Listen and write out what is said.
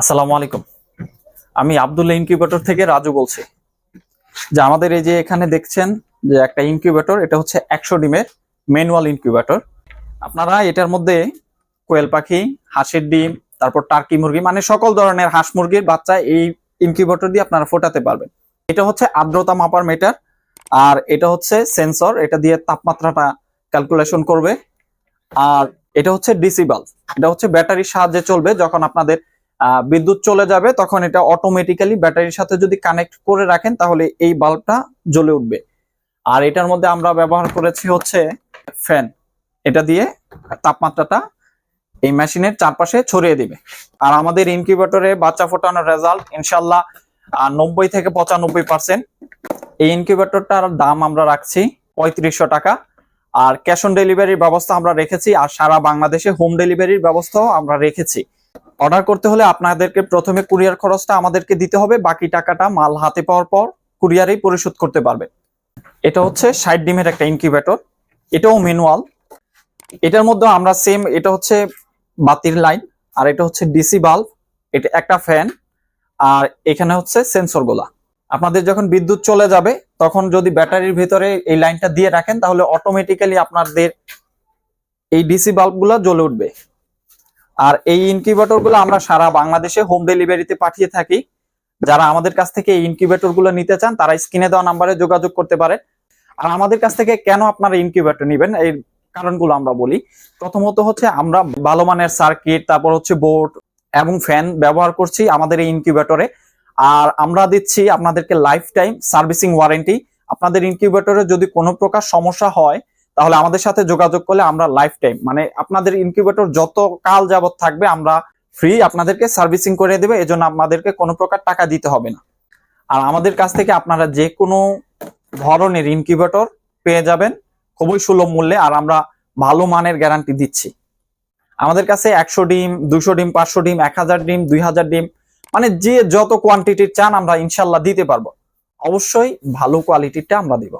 আসসালামু আলাইকুম। আমি আব্দুল্লাহ ইনকিউবেটর থেকে রাজু বলছি। যে আমাদের এই যে এখানে দেখছেন যে একটা ইনকিউবেটর এটা হচ্ছে একশো ডিমের ম্যানুয়াল ইনকিউবেটর আপনারা এটার মধ্যে কোয়েল পাখি, হাঁসের ডিম, তারপর টার্কি মুরগি মানে সকল ধরনের হাঁস মুরগির বাচ্চা এই ইনকিউবেটর দিয়ে আপনারা ফোটাতে পারবেন। এটা হচ্ছে আর্দ্রতা মাপার মিটার আর এটা হচ্ছে সেন্সর এটা দিয়ে তাপমাত্রাটা ক্যালকুলেশন করবে। আর এটা হচ্ছে ডিসি বাল্ব এটা হচ্ছে ব্যাটারির সাহায্যে চলবে যখন আপনাদের বিদ্যুৎ চলে যাবে, তখন এটা অটোমেটিক্যালি ব্যাটারির সাথে যদি কানেক্ট করে রাখেন, তাহলে এই বাল্বটা জ্বলে উঠবে। আর এটার মধ্যে আমরা ব্যবহার করেছি হচ্ছে ফ্যান এটা দিয়ে তাপমাত্রাটা এই মেশিনের চারপাশে ছড়িয়ে দিবে। আর আমাদের ইনকিউবেটরে বাচ্চা ফোটানোর রেজাল্ট ইনশাল্লাহ নব্বই থেকে পঁচানব্বই পার্সেন্ট এই ইনকিউবেটরটার দাম আমরা রাখছি পঁয়ত্রিশশো টাকা। আর ক্যাশ অন ডেলিভারির ব্যবস্থা আমরা রেখেছি, আর সারা বাংলাদেশে হোম ডেলিভারির ব্যবস্থাও আমরা রেখেছি। অর্ডার করতে হলে আপনাদেরকে প্রথমে কুরিয়ার খরচটা আমাদেরকে দিতে হবে। বাকি টাকাটা মাল হাতে পাওয়ার পর কুরিয়ারেই পরিশোধ করতে পারবে। এটা হচ্ছে ষাট ডিমের একটা ইনকিউবেটর এটাও ম্যানুয়াল এটার মধ্যে আমরা সেম এটা হচ্ছে বাতির লাইন আর এটা হচ্ছে ডিসি বাল্ব এটা একটা ফ্যান আর এখানে হচ্ছে সেন্সরগুলা। আপনাদের যখন বিদ্যুৎ চলে যাবে, তখন যদি ব্যাটারির ভিতরে এই লাইনটা দিয়ে রাখেন, তাহলে অটোমেটিক্যালি আপনাদের এই ডিসি বাল্বগুলো জ্বলে উঠবে। আর এই ইনকিউবেটরগুলো আমরা সারা বাংলাদেশে হোম ডেলিভারিতে পাঠিয়ে থাকি। যারা আমাদের কাছ থেকে এই ইনকিউবেটরগুলো নিতে চান, তারা স্ক্রিনে দেওয়া নাম্বারে যোগাযোগ করতে পারে। আর আমাদের কাছ থেকে কেন আপনারা ইনকিউবেটর নেবেন, এই কারণগুলো আমরা বলি। প্রথমত হচ্ছে আমরা ভালো মানের সার্কিট তারপর হচ্ছে বোর্ড এবং ফ্যান ব্যবহার করছি আমাদের এই ইনকিউবেটরে আর আমরা দিচ্ছি আপনাদেরকে লাইফ টাইম সার্ভিসিং ওয়ারেন্টি আপনাদের ইনকিউবেটরে যদি কোনো প্রকার সমস্যা হয় তাহলে আমাদের সাথে যোগাযোগ করলে আমরা লাইফ টাইম মানে আপনাদের ইনকিউবেটর যত কাল যাবত থাকবে, আমরা ফ্রি আপনাদেরকে সার্ভিসিং করে দেবে, এজন্য আমাদেরকে কোনো প্রকার টাকা দিতে হবে না। আর আমাদের কাছ থেকে আপনারা যে কোনো ধরনের ইনকিউবেটর পেয়ে যাবেন, খুবই সুলভ মূল্যে, আর আমরা ভালো মানের গ্যারান্টি দিচ্ছি। আমাদের কাছে একশো ডিম, দুশো ডিম, পাঁচশো ডিম, এক হাজার ডিম, দুই হাজার ডিম মানে যে যত কোয়ান্টিটির চান আমরা ইনশাল্লাহ দিতে পারব। অবশ্যই ভালো কোয়ালিটিটা আমরা দিব।